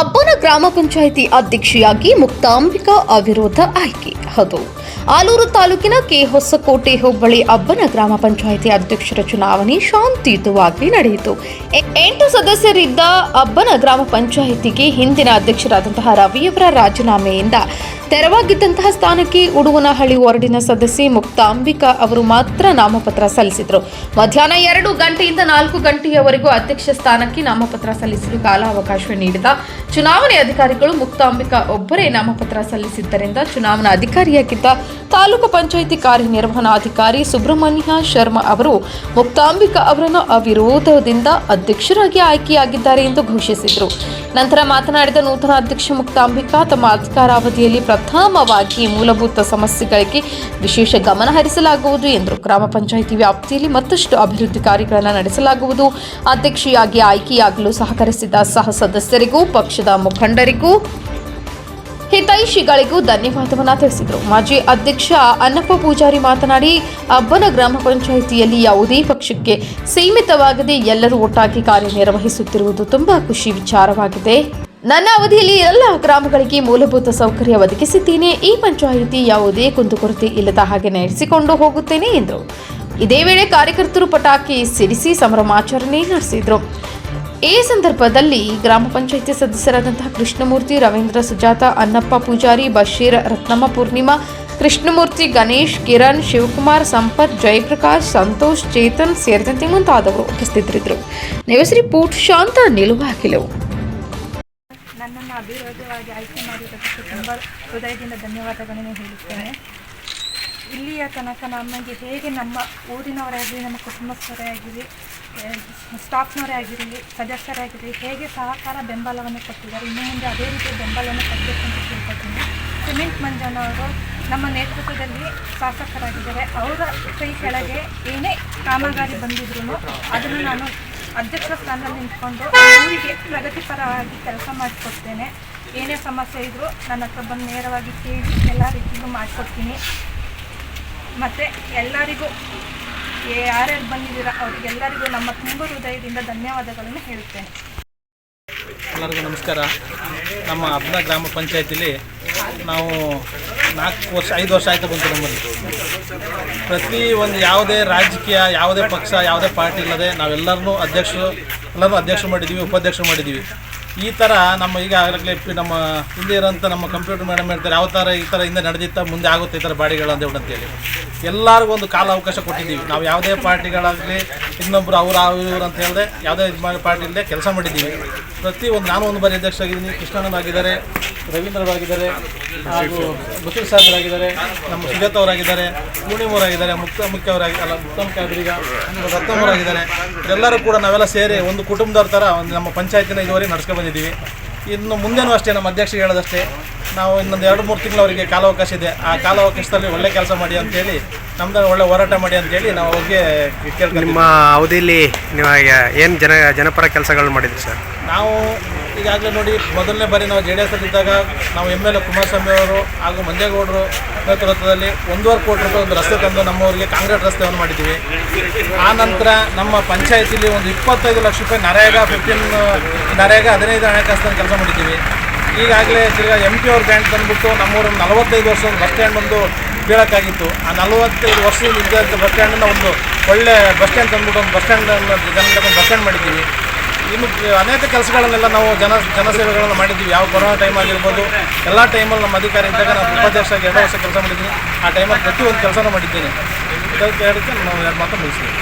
ಅಬ್ಬನ ಗ್ರಾಮ ಪಂಚಾಯಿತಿ ಅಧ್ಯಕ್ಷೆಯಾಗಿ ಮುಕ್ತಾಂಬಿಕಾ ಅವಿರೋಧ ಆಯ್ಕೆ. ಹೌದು. ಆಲೂರು ತಾಲೂಕಿನ ಕೆ ಹೊಸಕೋಟೆ ಹೋಬಳಿ ಅಬ್ಬನ ಗ್ರಾಮ ಪಂಚಾಯಿತಿ ಅಧ್ಯಕ್ಷರ ಚುನಾವಣೆ ಶಾಂತಿಯುತವಾಗಿ ನಡೆಯಿತು. ಎಂಟು ಸದಸ್ಯರಿದ್ದ ಅಬ್ಬನ ಗ್ರಾಮ ಪಂಚಾಯಿತಿಗೆ ಹಿಂದಿನ ಅಧ್ಯಕ್ಷರಾದಂತಹ ರವಿಯವರ ರಾಜೀನಾಮೆಯಿಂದ ತೆರವಾಗಿದ್ದಂತಹ ಸ್ಥಾನಕ್ಕೆ ಉಡುವನಹಳ್ಳಿ ವಾರ್ಡಿನ ಸದಸ್ಯೆ ಮುಕ್ತಾಂಬಿಕಾ ಅವರು ಮಾತ್ರ ನಾಮಪತ್ರ ಸಲ್ಲಿಸಿದರು. ಮಧ್ಯಾಹ್ನ ಎರಡು ಗಂಟೆಯಿಂದ ನಾಲ್ಕು ಗಂಟೆಯವರೆಗೂ ಅಧ್ಯಕ್ಷ ಸ್ಥಾನಕ್ಕೆ ನಾಮಪತ್ರ ಸಲ್ಲಿಸಲು ಕಾಲಾವಕಾಶ ನೀಡಿದ ಚುನಾವಣೆ ಅಧಿಕಾರಿಗಳು ಮುಕ್ತಾಂಬಿಕಾ ಒಬ್ಬರೇ ನಾಮಪತ್ರ ಸಲ್ಲಿಸಿದ್ದರಿಂದ ಚುನಾವಣಾ ಅಧಿಕಾರಿಯಾಗಿದ್ದ ತಾಲೂಕು ಪಂಚಾಯಿತಿ ಕಾರ್ಯನಿರ್ವಹಣಾಧಿಕಾರಿ ಸುಬ್ರಹ್ಮಣ್ಯ ಶರ್ಮಾ ಅವರು ಮುಕ್ತಾಂಬಿಕಾ ಅವರನ್ನು ಅವಿರೋಧದಿಂದ ಅಧ್ಯಕ್ಷರಾಗಿ ಆಯ್ಕೆಯಾಗಿದ್ದಾರೆ ಎಂದು ಘೋಷಿಸಿದರು. ನಂತರ ಮಾತನಾಡಿದ ನೂತನ ಅಧ್ಯಕ್ಷ ಮುಕ್ತಾಂಬಿಕಾ, ತಮ್ಮ ಅಧಿಕಾರಾವಧಿಯಲ್ಲಿ ಪ್ರಥಮವಾಗಿ ಮೂಲಭೂತ ಸಮಸ್ಯೆಗಳಿಗೆ ವಿಶೇಷ ಗಮನ ಹರಿಸಲಾಗುವುದು ಎಂದರು ಗ್ರಾಮ ಪಂಚಾಯಿತಿ ವ್ಯಾಪ್ತಿಯಲ್ಲಿ ಮತ್ತಷ್ಟು ಅಭಿವೃದ್ಧಿ ಕಾರ್ಯಗಳನ್ನು ನಡೆಸಲಾಗುವುದು, ಅಧ್ಯಕ್ಷೆಯಾಗಿ ಆಯ್ಕೆಯಾಗಲು ಸಹಕರಿಸಿದ ಸಹ ಸದಸ್ಯರಿಗೂ, ಪಕ್ಷದ ಮುಖಂಡರಿಗೂ ಹಿತೈಷಿಗಳಿಗೂ ಧನ್ಯವಾದವನ್ನು ತಿಳಿಸಿದರು. ಮಾಜಿ ಅಧ್ಯಕ್ಷ ಅನ್ನಪ್ಪ ಪೂಜಾರಿ ಮಾತನಾಡಿ, ಅಬ್ಬನ ಗ್ರಾಮ ಪಂಚಾಯಿತಿಯಲ್ಲಿ ಯಾವುದೇ ಪಕ್ಷಕ್ಕೆ ಸೀಮಿತವಾಗದೆ ಎಲ್ಲರೂ ಒಟ್ಟಾಗಿ ಕಾರ್ಯನಿರ್ವಹಿಸುತ್ತಿರುವುದು ತುಂಬಾ ಖುಷಿ ವಿಚಾರವಾಗಿದೆ. ನನ್ನ ಅವಧಿಯಲ್ಲಿ ಎಲ್ಲ ಗ್ರಾಮಗಳಿಗೆ ಮೂಲಭೂತ ಸೌಕರ್ಯ ಒದಗಿಸಿದ್ದೇನೆ. ಈ ಪಂಚಾಯಿತಿ ಯಾವುದೇ ಕುಂದುಕೊರತೆ ಇಲ್ಲದ ಹಾಗೆ ನಡೆಸಿಕೊಂಡು ಹೋಗುತ್ತೇನೆ ಎಂದರು. ಇದೇ ವೇಳೆ ಕಾರ್ಯಕರ್ತರು ಪಟಾಕಿ ಸಿಡಿಸಿ ಸಂಭ್ರಮಾಚರಣೆ ನಡೆಸಿದರು. ಈ ಸಂದರ್ಭದಲ್ಲಿ ಗ್ರಾಮ ಪಂಚಾಯಿತಿ ಸದಸ್ಯರಾದಂತಹ ಕೃಷ್ಣಮೂರ್ತಿ, ರವೀಂದ್ರ ಸುಜಾತ, ಅನ್ನಪ್ಪ ಪೂಜಾರಿ, ಬಶೀರ್, ರತ್ನಮ್ಮ ಪೂರ್ಣಿಮಾ, ಕೃಷ್ಣಮೂರ್ತಿ ಗಣೇಶ್, ಕಿರಣ್, ಶಿವಕುಮಾರ್, ಸಂಪತ್, ಜಯಪ್ರಕಾಶ್, ಸಂತೋಷ್, ಚೇತನ್ ಸೇರಿದಂತೆ ಮುಂತಾದವರು ಉಪಸ್ಥಿತರಿದ್ದರು. ನ್ಯೂಸ್ ರಿಪೋರ್ಟ್ ಶಾಂತ ನಿಲುವಾಗಿಲೆವು ನನ್ನನ್ನು ಅಭಿವೃದ್ಧಿಯಾಗಿ ಆಯ್ಕೆ ಮಾಡಿದ್ದಕ್ಕೆ ತುಂಬ ಹೃದಯದಿಂದ ಧನ್ಯವಾದಗಳನ್ನು ಹೇಳುತ್ತೇನೆ. ಇಲ್ಲಿಯ ತನಕ ನಮಗೆ ಹೇಗೆ ನಮ್ಮ ಊರಿನವರೇ ಆಗಲಿ, ನಮ್ಮ ಕುಟುಂಬಸ್ಥರೇ ಆಗಿರಲಿ ಸ್ಟಾಫ್ನವರೇ ಆಗಿರಲಿ ಸದಸ್ಯರೇ ಆಗಿರಲಿ ಹೇಗೆ ಸಹಕಾರ ಬೆಂಬಲವನ್ನು ಕೊಟ್ಟಿದ್ದಾರೆ, ಇನ್ನು ಮುಂದೆ ಅದೇ ರೀತಿ ಬೆಂಬಲವನ್ನು ಕೊಡಬೇಕು ಅಂತ ಕೇಳ್ಕೊತೀನಿ ಸಿಮೆಂಟ್ ಮಂಜನವರು ನಮ್ಮ ನೇತೃತ್ವದಲ್ಲಿ ಶಾಸಕರಾಗಿದ್ದಾರೆ. ಅವರ ಕೈ ಕೆಳಗೆ ಏನೇ ಕಾಮಗಾರಿ ಬಂದಿದ್ರು ಅದನ್ನು ನಾನು ಅಧ್ಯಕ್ಷ ಸ್ಥಾನದಲ್ಲಿ ನಿಂತ್ಕೊಂಡು ಊರಿಗೆ ಪ್ರಗತಿಪರವಾಗಿ ಕೆಲಸ ಮಾಡಿಕೊಡ್ತೇನೆ. ಏನೇ ಸಮಸ್ಯೆ ಇದ್ದರೂ ನನ್ನ ಹತ್ರ ಬಂದು ನೇರವಾಗಿ ಕೇಳಿ ಎಲ್ಲ ರೀತಿಯೂ ಮಾಡಿಕೊಡ್ತೀನಿ. ಮತ್ತು ಎಲ್ಲರಿಗೂ ಯಾರ್ಯಾರು ಬಂದಿದ್ದೀರಾ, ಅವರಿಗೆಲ್ಲರಿಗೂ ನಮ್ಮ ತುಂಬ ಹೃದಯದಿಂದ ಧನ್ಯವಾದಗಳನ್ನು ಹೇಳುತ್ತೇನೆ. ಎಲ್ಲರಿಗೂ ನಮಸ್ಕಾರ. ನಮ್ಮ ಅಬ್ನ ಗ್ರಾಮ ಪಂಚಾಯತಿಲಿ ನಾವು ನಾಲ್ಕು ವರ್ಷ, ಐದು ವರ್ಷ ಆಯಿತು ಬಂತು ನಮ್ಮಲ್ಲಿ. ಪ್ರತಿ ಒಂದು ಯಾವುದೇ ರಾಜಕೀಯ, ಯಾವುದೇ ಪಕ್ಷ, ಯಾವುದೇ ಪಾರ್ಟಿ ಇಲ್ಲದೆ ನಾವೆಲ್ಲರನ್ನೂ ಅಧ್ಯಕ್ಷರು ಎಲ್ಲರನ್ನೂ ಅಧ್ಯಕ್ಷ ಮಾಡಿದ್ದೀವಿ ಉಪಾಧ್ಯಕ್ಷ ಮಾಡಿದ್ದೀವಿ. ಈ ಥರ ನಮ್ಮ ಈಗ ಆಗಲೇ ನಮ್ಮ ಹಿಂದೆ ಇರೋಂಥ ನಮ್ಮ ಕಂಪ್ಯೂಟರ್ ಮೇಡಮ್ ಹೇಳ್ತಾರೆ, ಯಾವ ಥರ ಈ ಥರ ಹಿಂದೆ ನಡೆದಿತ್ತ ಮುಂದೆ ಆಗುತ್ತೆ ಈ ಥರ ಬಾಡಿಗಳು ಅಂತ ಹೇಳಿ ಅಂತೇಳಿ. ಎಲ್ಲರಿಗೂ ಒಂದು ಕಾಲ ಅವಕಾಶ ಕೊಟ್ಟಿದ್ದೀವಿ. ನಾವು ಯಾವುದೇ ಪಾರ್ಟಿಗಳಾಗಲಿ ಇನ್ನೊಬ್ಬರು ಅವ್ರು ಇವ್ರು ಅಂತ ಹೇಳಿದೆ, ಯಾವುದೇ ಇದು ಪಾರ್ಟಿ ಇಲ್ಲದೆ ಕೆಲಸ ಮಾಡಿದ್ದೀವಿ. ಪ್ರತಿ ಒಂದು, ನಾನು ಒಂದು ಬಾರಿ ಅಧ್ಯಕ್ಷ ಆಗಿದ್ದೀನಿ ಕೃಷ್ಣಣ್ಣನಾಗಿದ್ದಾರೆ ರವೀಂದ್ರರಾಗಿದ್ದಾರೆ ಹಾಗೂ ಬಸೀರ್ ಸಾಹೇಬರಾಗಿದ್ದಾರೆ ನಮ್ಮ ಸುಜಾತ ಅವರಾಗಿದ್ದಾರೆ ಪೂರ್ಣಿಮವರಾಗಿದ್ದಾರೆ ಮುಕ್ತ ಮುಖ್ಯ ಅವರಾಗಿ ಅಲ್ಲ ಮುಕ್ತ ಮುಖ್ಯ ಅವರೀಗ ರತ್ನಮವರಾಗಿದ್ದಾರೆ ಎಲ್ಲರೂ ಕೂಡ ನಾವೆಲ್ಲ ಸೇರಿ ಒಂದು ಕುಟುಂಬದವ್ರ ಥರ ಒಂದು ನಮ್ಮ ಪಂಚಾಯತಿನ ಇದುವರೆಗೆ ನಡ್ಸ್ಕೊಂಡು ಬಂದಿದ್ದೀವಿ. ಇನ್ನು ಮುಂದೆನೂ ಅಷ್ಟೇ ನಮ್ಮ ಅಧ್ಯಕ್ಷರು ಹೇಳೋದಷ್ಟೇ ನಾವು ಇನ್ನೊಂದು ಎರಡು ಮೂರು ತಿಂಗಳು ಅವರಿಗೆ ಕಾಲಾವಕಾಶ ಇದೆ. ಆ ಕಾಲಾವಕಾಶದಲ್ಲಿ ಒಳ್ಳೆ ಕೆಲಸ ಮಾಡಿ ಅಂತೇಳಿ ನಮ್ದು ಒಳ್ಳೆ ಹೋರಾಟ ಮಾಡಿ ಅಂತೇಳಿ ನಾವು ಅವ್ರಿಗೆ ನಿಮ್ಮ ಅವಧಿಯಲ್ಲಿ ನೀವು ಏನು ಜನ ಜನಪರ ಕೆಲಸಗಳು ಮಾಡಿದ್ರಿ ಸರ್? ನಾವು ಈಗಾಗಲೇ ನೋಡಿ, ಮೊದಲನೇ ಬಾರಿ ನಾವು ಜೆ ಡಿ ಎಸ್ ನಾವು ಎಂ ಎಲ್ ಎ ಕುಮಾರಸ್ವಾಮಿ ಅವರು ಹಾಗೂ ಮಂಜೇಗೌಡರು ನೇತೃತ್ವದಲ್ಲಿ ಒಂದೂವರೆ ಕೋಟಿ ರೂಪಾಯಿ ಒಂದು ರಸ್ತೆ ತಂದು ನಮ್ಮವರಿಗೆ ಕಾಂಕ್ರೀಟ್ ರಸ್ತೆಯನ್ನು ಮಾಡಿದ್ದೀವಿ. ಆ ನಂತರ ನಮ್ಮ ಪಂಚಾಯತಿಲಿ ಒಂದು ಇಪ್ಪತ್ತೈದು ಲಕ್ಷ ರೂಪಾಯಿ ನರೇಗ ಫಿಫ್ಟೀನ್ ನರೇಗ ಹದಿನೈದು ಹಣಕಾಸಿನ ಕೆಲಸ ಮಾಡಿದ್ದೀವಿ. ಈಗಾಗಲೇ ತಿರ್ಗಾ ಎಂ ಪಿ ಅವ್ರ ಬ್ಯಾಂಕ್ ಬಂದ್ಬಿಟ್ಟು ನಮ್ಮೂರು ನಲವತ್ತೈದು ವರ್ಷ ಒಂದು ಬಸ್ ಸ್ಟ್ಯಾಂಡ್ ಒಂದು ಬೀಳೋಕ್ಕಾಗಿತ್ತು. ಆ ನಲವತ್ತೈದು ವರ್ಷದಿಂದ ಬಸ್ ಸ್ಟ್ಯಾಂಡನ್ನು ಒಂದು ಒಳ್ಳೆ ಬಸ್ ಸ್ಟ್ಯಾಂಡ್ ತಂದ್ಬಿಟ್ಟು ಒಂದು ಬಸ್ ಸ್ಟ್ಯಾಂಡ್ ಜನರಿಗೆ ಒಂದು ಬಸ್ ಸ್ಟ್ಯಾಂಡ್ ಮಾಡಿದ್ದೀವಿ. ಇನ್ನು ಅನೇಕ ಕೆಲಸಗಳನ್ನೆಲ್ಲ ನಾವು ಜನ ಜನಸೇವೆಗಳನ್ನು ಮಾಡಿದ್ದೀವಿ. ಯಾವ ಕೊರೋನಾ ಟೈಮ್ ಆಗಿರ್ಬೋದು, ಎಲ್ಲ ಟೈಮಲ್ಲಿ ನಮ್ಮ ಅಧಿಕಾರಿ ಇದ್ದಾಗ ನಾನು ಉಪಾಧ್ಯಕ್ಷರಾಗಿ ಎರಡು ವರ್ಷ ಕೆಲಸ ಮಾಡಿದ್ದೀನಿ. ಆ ಟೈಮಲ್ಲಿ ಪ್ರತಿಯೊಂದು ಕೆಲಸನೂ ಮಾಡಿದ್ದೀನಿ. ಇದಕ್ಕೆ ನಾವು ಎರಡು ಮಾತು ಮುಗಿಸ್ತೀವಿ